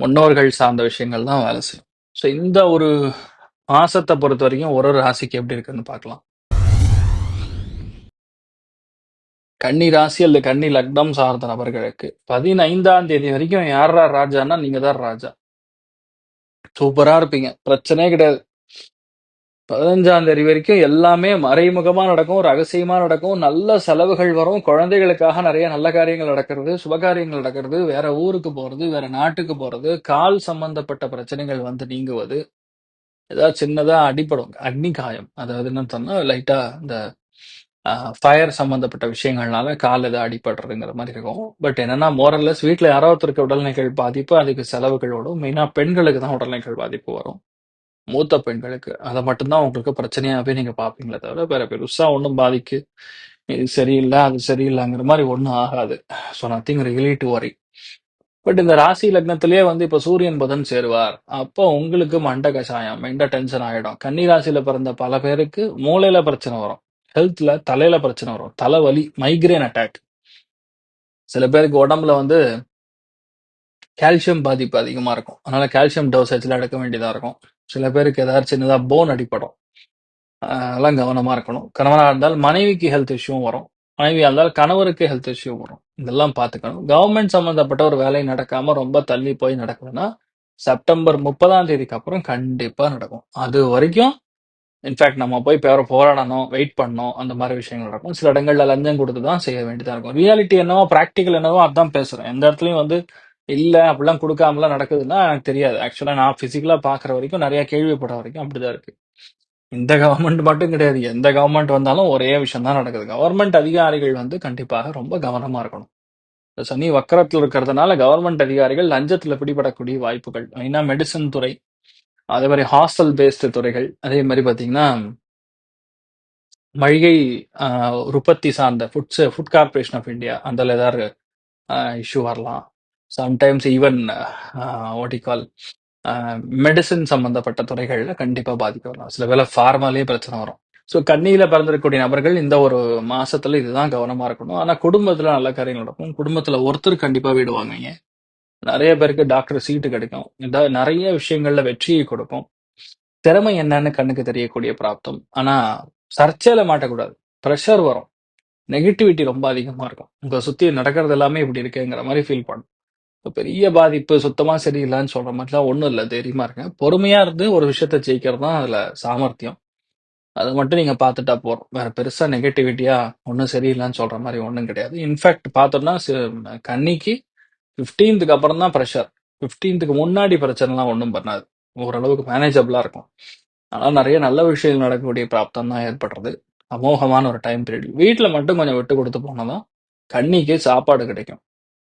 முன்னோர்கள் சார்ந்த விஷயங்கள் தான் வேலை செய்யும். ஸோ இந்த ஒரு மாசத்தை பொறுத்த வரைக்கும் ஒரு ஒரு ராசிக்கு எப்படி இருக்குன்னு பார்க்கலாம். கன்னி ராசி அல்லது கன்னி லக்னம் சார்ந்த நபர்களுக்கு பதினைந்தாம் தேதி வரைக்கும் யாரா ராஜான்னா நீங்க தான் ராஜா. சூப்பரா இருப்பீங்க. பிரச்சனையே கிடையாது. பதினஞ்சாம் தேதி வரைக்கும் எல்லாமே மறைமுகமா நடக்கும் ரகசியமா நடக்கும். நல்ல செலவுகள் வரும். குழந்தைகளுக்காக நிறைய நல்ல காரியங்கள் நடக்கிறது. சுபகாரியங்கள் நடக்கிறது. வேற ஊருக்கு போறது வேற நாட்டுக்கு போறது. கால் சம்பந்தப்பட்ட பிரச்சனைகள் வந்து நீங்குவது. ஏதாவது சின்னதா அடிப்படும் அக்னி காயம். அதாவது என்ன சொன்னா லைட்டா இந்த ஃபயர் சம்மந்தப்பட்ட விஷயங்கள்னால கால் எதாவது அடிபடுறதுங்கிற மாதிரி இருக்கும். பட் என்னன்னா மோரல்லஸ் வீட்டில் யாரோ ஒருத்தருக்கு உடல்நிலைகள் பாதிப்பு, அதுக்கு செலவுகள் வரும் மெயினாக பெண்களுக்கு தான் உடல்நிலைகள் பாதிப்பு வரும். மூத்த பெண்களுக்கு. அத மட்டும் தான் உங்களுக்கு பிரச்சனையாவே நீங்க பார்ப்பீங்களே தவிர, வேற பெருசா ஒண்ணும் பாதிக்கு இது சரியில்ல, அது சரியில்லங்கிற மாரி ஒண்ணும் ஆகாது. So nothing really to worry but இந்த ராசி லக்னத்திலேயே வந்து இப்ப சூரியன், புதன் சேருவார். அப்போ உங்களுக்கு மண்ட கஷாயம், மைண்ட டென்ஷன் ஆயிடும். கன்னி ராசியில பிறந்த பல பேருக்கு மூளையில பிரச்சனை வரும். ஹெல்த்ல தலையில பிரச்சனை வரும். தலைவலி, மைக்ரேன் அட்டாக். சில பேருக்கு உடம்புல வந்து கால்சியம் பாதிப்பு அதிகமா இருக்கும். அதனால கால்சியம் டோசேஜ்ல எடுக்க வேண்டியதா இருக்கும். சில பேருக்கு ஏதாவது சின்னதாக போன் அடிப்படும் அதெல்லாம் கவனமாக இருக்கணும். கணவனாக இருந்தால் மனைவிக்கு ஹெல்த் இஷ்யூவும் வரும். மனைவியாக இருந்தால் கணவருக்கு ஹெல்த் இஷ்யூ வரும். இதெல்லாம் பார்த்துக்கணும். கவர்மெண்ட் சம்மந்தப்பட்ட ஒரு வேலை நடக்காமல் ரொம்ப தள்ளி போய் நடக்குதுன்னா, செப்டம்பர் 30ஆம் தேதிக்கு அப்புறம் கண்டிப்பாக நடக்கும். அது வரைக்கும் இன்ஃபேக்ட் நம்ம போய் பேர போராடணும், வெயிட் பண்ணணும். அந்த மாதிரி விஷயங்கள் நடக்கும். சில இடங்களில் லஞ்சம் கொடுத்து தான் செய்ய வேண்டியதாக இருக்கும். ரியாலிட்டி என்னவோ, ப்ராக்டிக்கல் என்னவோ அதான் பேசுகிறேன் எந்த இடத்துலையும் வந்து இல்ல அப்படிலாம் கொடுக்காமலாம் நடக்குதுன்னா எனக்கு தெரியாது. ஆக்சுவலா நான் பிசிக்கலா பார்க்குற வரைக்கும், நிறைய கேள்விப்பட்ட வரைக்கும் அப்படிதான் இருக்கு. இந்த கவர்மெண்ட் மட்டும் கிடையாது. எந்த கவர்மெண்ட் வந்தாலும் ஒரே விஷயம் தான் நடக்குது. கவர்மெண்ட் அதிகாரிகள் வந்து கண்டிப்பாக ரொம்ப கவனமா இருக்கணும். இந்த சனி வக்கரத்தில் இருக்கிறதுனால கவர்மெண்ட் அதிகாரிகள் லஞ்சத்துல பிடிபடக்கூடிய வாய்ப்புகள். மெயினா மெடிசன் துறை, அதே மாதிரி ஹாஸ்டல் பேஸ்டு துறைகள், அதே மாதிரி பார்த்தீங்கன்னா மளிகை உற்பத்தி சார்ந்த foods food corporation of India அதுல ஏதாவது இஷ்யூ வரலாம். Sometimes even uh what call uh medicine சம்மந்தப்பட்ட துறைகள்ல கண்டிப்பா வரலாம். சில வேலை ஃபார்மாலேயே பிரச்சனை வரும். ஸோ கண்ணியில் பிறந்திருக்கக்கூடிய நபர்கள் இந்த ஒரு மாசத்துல இதுதான் கவனமா இருக்கணும். ஆனால் குடும்பத்தில் நல்ல காரியங்கள் நடக்கும். குடும்பத்தில் ஒருத்தர் கண்டிப்பாக வீடு வாங்குவீங்க. பேருக்கு டாக்டர் சீட்டு கிடைக்கும். இந்த நிறைய விஷயங்கள்ல வெற்றியை கொடுக்கும். திறமை என்னன்னு கண்ணுக்கு தெரியக்கூடிய பிராப்தம். ஆனால் சர்ச்சையில் மாட்டக்கூடாது. ப்ரெஷர் வரும். நெகட்டிவிட்டி ரொம்ப அதிகமாக இருக்கும். உங்களை சுற்றி நடக்கிறது எல்லாமே இப்படி இருக்குங்கிற மாதிரி ஃபீல் பண்ணும். பெரிய பாதிப்பு, சுத்தமா சரியில்லைன்னு சொல்ற மாதிரிலாம் ஒன்றும் இல்லை தைரியமா இருங்க. பொறுமையா இருந்து ஒரு விஷயத்த ஜெயிக்கிறது தான் அதுல சாமர்த்தியம். அது மட்டும் நீங்க பார்த்துட்டா போறோம் வேற பெருசா நெகட்டிவிட்டியா ஒன்றும் சரியில்லைன்னு சொல்ற மாதிரி ஒன்றும் கிடையாது. இன்ஃபேக்ட் பார்த்தோம்னா கன்னிக்கு 15க்கு அப்புறம் தான் ப்ரெஷர் ஃபிஃப்டீன்த்துக்கு முன்னாடி பிரச்சனைலாம் ஒன்றும் பண்ணாது. ஓரளவுக்கு மேனேஜபிளா இருக்கும். ஆனால் நிறைய நல்ல விஷயங்கள் நடக்கக்கூடிய பிராப்தம் தான் ஏற்படுறது. அமோகமான ஒரு டைம் பீரியட். வீட்டில் மட்டும் கொஞ்சம் விட்டு கொடுத்து போனா தான் கன்னிக்கு சாப்பாடு கிடைக்கும்.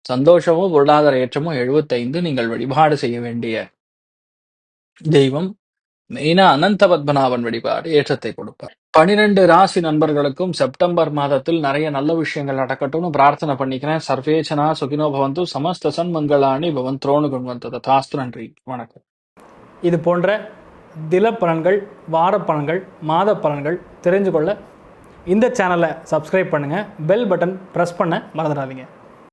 சந்தோஷமும், பொருளாதார ஏற்றமும் 75 நீங்கள் வழிபாடு செய்ய வேண்டிய தெய்வம் மெயினா அனந்த பத்மநாபன் வழிபாடு ஏற்றத்தை கொடுப்பார். 12 ராசி நண்பர்களுக்கும் செப்டம்பர் மாதத்தில் நிறைய நல்ல விஷயங்கள் நடக்கட்டும்னு பிரார்த்தனை பண்ணிக்கிறேன். சர்வேச்சனா சுகினோ பவந்து சமஸ்த சன்மங்களானி பவந்தோனு குண்வந்து தாஸ்து நன்றி. வணக்கம். இது போன்ற தில பலன்கள், வார பலன்கள், மாத பலன்கள் தெரிஞ்சு கொள்ள இந்த சேனலை சப்ஸ்கிரைப் பண்ணுங்கள் பெல் பட்டன் ப்ரெஸ் பண்ண மறந்துடாதீங்க